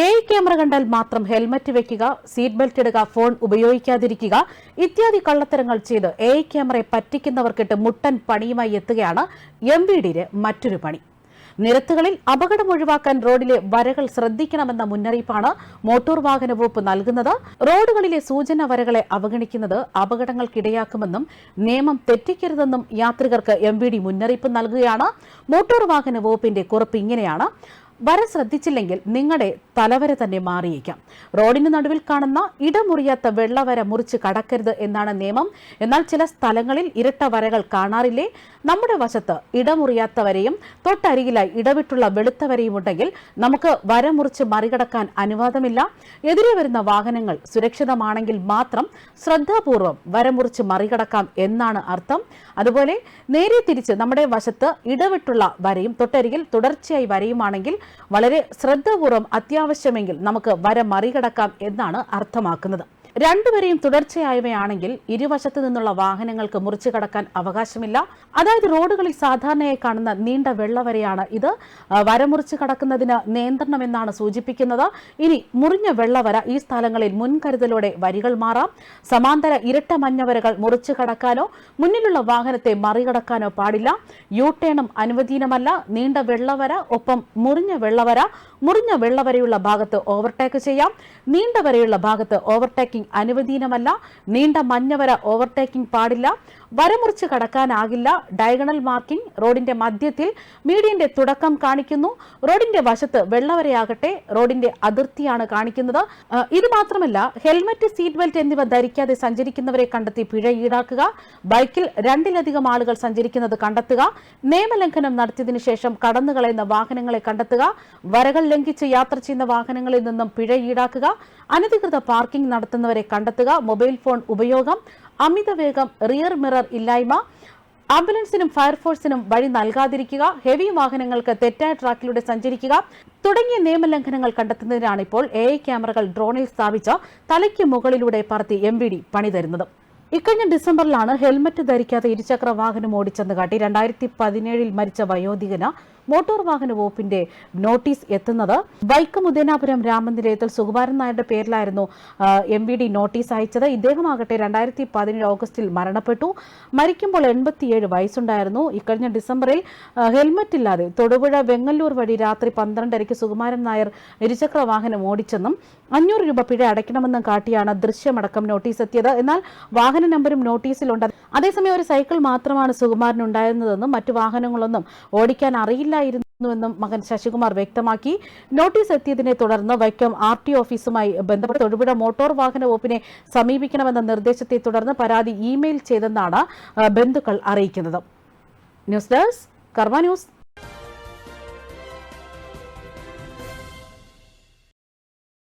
A I camera കണ്ടാൽ മാത്രം helmet വെക്കുക സീറ്റ് ബെൽറ്റ് ഇടുക ഫോൺ ഉപയോഗിക്കാതിരിക്കുക ഇത്യാദി കള്ളത്തരങ്ങൾ ചെയ്ത് എ ഐ ക്യാമറയെ പറ്റിക്കുന്നവർക്കിട്ട് മുട്ടൻ പണിയുമായി എത്തുകയാണ് എം വി ഡിയുടെ മറ്റൊരു പണി. നിരത്തുകളിൽ അപകടം ഒഴിവാക്കാൻ റോഡിലെ വരകൾ ശ്രദ്ധിക്കണമെന്ന മുന്നറിയിപ്പാണ് മോട്ടോർ വാഹന വകുപ്പ് നൽകുന്നത്. റോഡുകളിലെ സൂചന വരകളെ അവഗണിക്കുന്നത് അപകടങ്ങൾക്കിടയാക്കുമെന്നും നിയമം തെറ്റിക്കരുതെന്നും യാത്രികർക്ക് എം മുന്നറിയിപ്പ് നൽകുകയാണ്. മോട്ടോർ വാഹന വകുപ്പിന്റെ കുറിപ്പ് ഇങ്ങനെയാണ്. വര ശ്രദ്ധിച്ചില്ലെങ്കിൽ നിങ്ങളുടെ തലവര തന്നെ മാറിയേക്കാം. റോഡിന് നടുവിൽ കാണുന്ന ഇടമുറിയാത്ത വെള്ളവര മുറിച്ച് കടക്കരുത് എന്നാണ് നിയമം. എന്നാൽ ചില സ്ഥലങ്ങളിൽ ഇരട്ട വരകൾ കാണാറില്ലേ? നമ്മുടെ വശത്ത് ഇടമുറിയാത്ത വരയും തൊട്ടരികിലായി ഇടവിട്ടുള്ള വെളുത്ത വരയും ഉണ്ടെങ്കിൽ നമുക്ക് വര മുറിച്ച് മറികടക്കാൻ അനുവാദമില്ല. എതിരെ വരുന്ന വാഹനങ്ങൾ സുരക്ഷിതമാണെങ്കിൽ മാത്രം ശ്രദ്ധാപൂർവം വര മുറിച്ച് മറികടക്കാം എന്നാണ് അർത്ഥം. അതുപോലെ നേരെ തിരിച്ച് നമ്മുടെ വശത്ത് ഇടവിട്ടുള്ള വരയും തൊട്ടരികിൽ തുടർച്ചയായി വരയുമാണെങ്കിൽ വളരെ ശ്രദ്ധാപൂർവം അത്യാവശ്യമെങ്കിൽ നമുക്ക് വര മറികടക്കാം എന്നാണ് അർത്ഥമാക്കുന്നത്. രണ്ടുവരെയും തുടർച്ചയായവയാണെങ്കിൽ ഇരുവശത്തു നിന്നുള്ള വാഹനങ്ങൾക്ക് മുറിച്ചു കടക്കാൻ അവകാശമില്ല. അതായത് റോഡുകളിൽ സാധാരണയായി കാണുന്ന നീണ്ട വെള്ളവരെയാണ് ഇത്. വരമുറിച്ച് വര മുറിച്ച് കടക്കുന്നതിന് നിയന്ത്രണം എന്നാണ് സൂചിപ്പിക്കുന്നത്. ഇനി മുറിഞ്ഞ വെള്ളവര ഈ സ്ഥലങ്ങളിൽ മുൻകരുതലോടെ വരികൾ മാറാം. സമാന്തര ഇരട്ട മഞ്ഞവരകൾ മുറിച്ചു കടക്കാനോ മുന്നിലുള്ള വാഹനത്തെ മറികടക്കാനോ പാടില്ല. യു ടേണും അനുവദീനമല്ല. നീണ്ട വെള്ളവര ഒപ്പം മുറിഞ്ഞ വെള്ളവര. മുറിഞ്ഞ വെള്ളവരയുള്ള ഭാഗത്ത് ഓവർടേക്ക് ചെയ്യാം. നീണ്ട വരയുള്ള ഭാഗത്ത് ഓവർടേക്കിംഗ് അനുവദീനമല്ല. നീണ്ട മഞ്ഞവര ഓവർടേക്കിംഗ് പാടില്ല. വരമുറിച്ച് കടക്കാനാകില്ല. ഡയഗണൽ മാർക്കിംഗ് റോഡിന്റെ മധ്യത്തിൽ മീഡിയന്റെ തുടക്കം കാണിക്കുന്നു. റോഡിന്റെ വശത്ത് വെള്ളവരയാകട്ടെ റോഡിന്റെ അതിർത്തിയാണ് കാണിക്കുന്നത്. ഇത് മാത്രമല്ല ഹെൽമറ്റ് സീറ്റ് ബെൽറ്റ് എന്നിവ ധരിക്കാതെ സഞ്ചരിക്കുന്നവരെ കണ്ടെത്തി പിഴ ഈടാക്കുക. ബൈക്കിൽ രണ്ടിലധികം ആളുകൾ സഞ്ചരിക്കുന്നത് കണ്ടെത്തുക. നിയമലംഘനം നടത്തിയതിനു ശേഷം കടന്നുകളയുന്ന വാഹനങ്ങളെ കണ്ടെത്തുക. വരകൾ ലംഘിച്ച് യാത്ര ചെയ്യുന്ന വാഹനങ്ങളിൽ നിന്നും പിഴ ഈടാക്കുക. അനധികൃത പാർക്കിംഗ് നടത്തുന്നവരെ കണ്ടെത്തുക. മൊബൈൽ ഫോൺ ഉപയോഗം അമിതവേഗം റിയർ മിറർ ഇല്ലായ്മ ആംബുലൻസിനും ഫയർഫോഴ്സിനും വഴി നൽകാതിരിക്കുക ഹെവി വാഹനങ്ങൾക്ക് തെറ്റായ ട്രാക്കിലൂടെ സഞ്ചരിക്കുക തുടങ്ങിയ നിയമലംഘനങ്ങൾ കണ്ടെത്തുന്നതിനാണ് ഇപ്പോൾ എ ഐ ക്യാമറകൾ ഡ്രോണിൽ സ്ഥാപിച്ച തലയ്ക്ക് മുകളിലൂടെ പറത്തി എം വി ഡി പണി തരുന്നത് ഇക്കഴിഞ്ഞ ഡിസംബറിലാണ് ഹെൽമറ്റ് ധരിക്കാതെ ഇരുചക്ര വാഹനം ഓടിച്ചെന്ന് കാട്ടി രണ്ടായിരത്തി പതിനേഴിൽ മരിച്ച വയോധികന് മോട്ടോർ വാഹന വകുപ്പിന്റെ നോട്ടീസ് എത്തുന്നത്. വൈക്കം ഉദയനാപുരം രാമനിലയത്തിൽ സുകുമാരൻ നായരുടെ പേരിലായിരുന്നു എം വി ഡി നോട്ടീസ് അയച്ചത്. ഇദ്ദേഹമാകട്ടെ രണ്ടായിരത്തി പതിനേഴ് ഓഗസ്റ്റിൽ മരണപ്പെട്ടു. മരിക്കുമ്പോൾ എൺപത്തിയേഴ് വയസ്സുണ്ടായിരുന്നു. ഇക്കഴിഞ്ഞ ഡിസംബറിൽ ഹെൽമറ്റ് ഇല്ലാതെ തൊടുപുഴ വെങ്ങല്ലൂർ വഴി രാത്രി പന്ത്രണ്ടരയ്ക്ക് സുകുമാരൻ നായർ ഇരുചക്ര വാഹനം ഓടിച്ചെന്നും അഞ്ഞൂറ് രൂപ പിഴ അടയ്ക്കണമെന്നും കാട്ടിയാണ് ദൃശ്യമടക്കം നോട്ടീസ് എത്തിയത്. എന്നാൽ വാഹന നമ്പരും നോട്ടീസിലുണ്ട്. അതേസമയം ഒരു സൈക്കിൾ മാത്രമാണ് സുകുമാരൻ ഉണ്ടായിരുന്നതെന്നും മറ്റു വാഹനങ്ങളൊന്നും ഓടിക്കാൻ അറിയില്ലായിരുന്നുവെന്നും മകൻ ശശികുമാർ വ്യക്തമാക്കി. നോട്ടീസ് എത്തിയതിനെ തുടർന്ന് വൈക്കം ആർ ടി ഓഫീസുമായി ബന്ധപ്പെട്ട് തൊടുപുഴ മോട്ടോർ വാഹന വകുപ്പിനെ സമീപിക്കണമെന്ന നിർദ്ദേശത്തെ തുടർന്ന് പരാതി ഇമെയിൽ ചെയ്തെന്നാണ് ബന്ധുക്കൾ അറിയിക്കുന്നത്. News desk Karma news.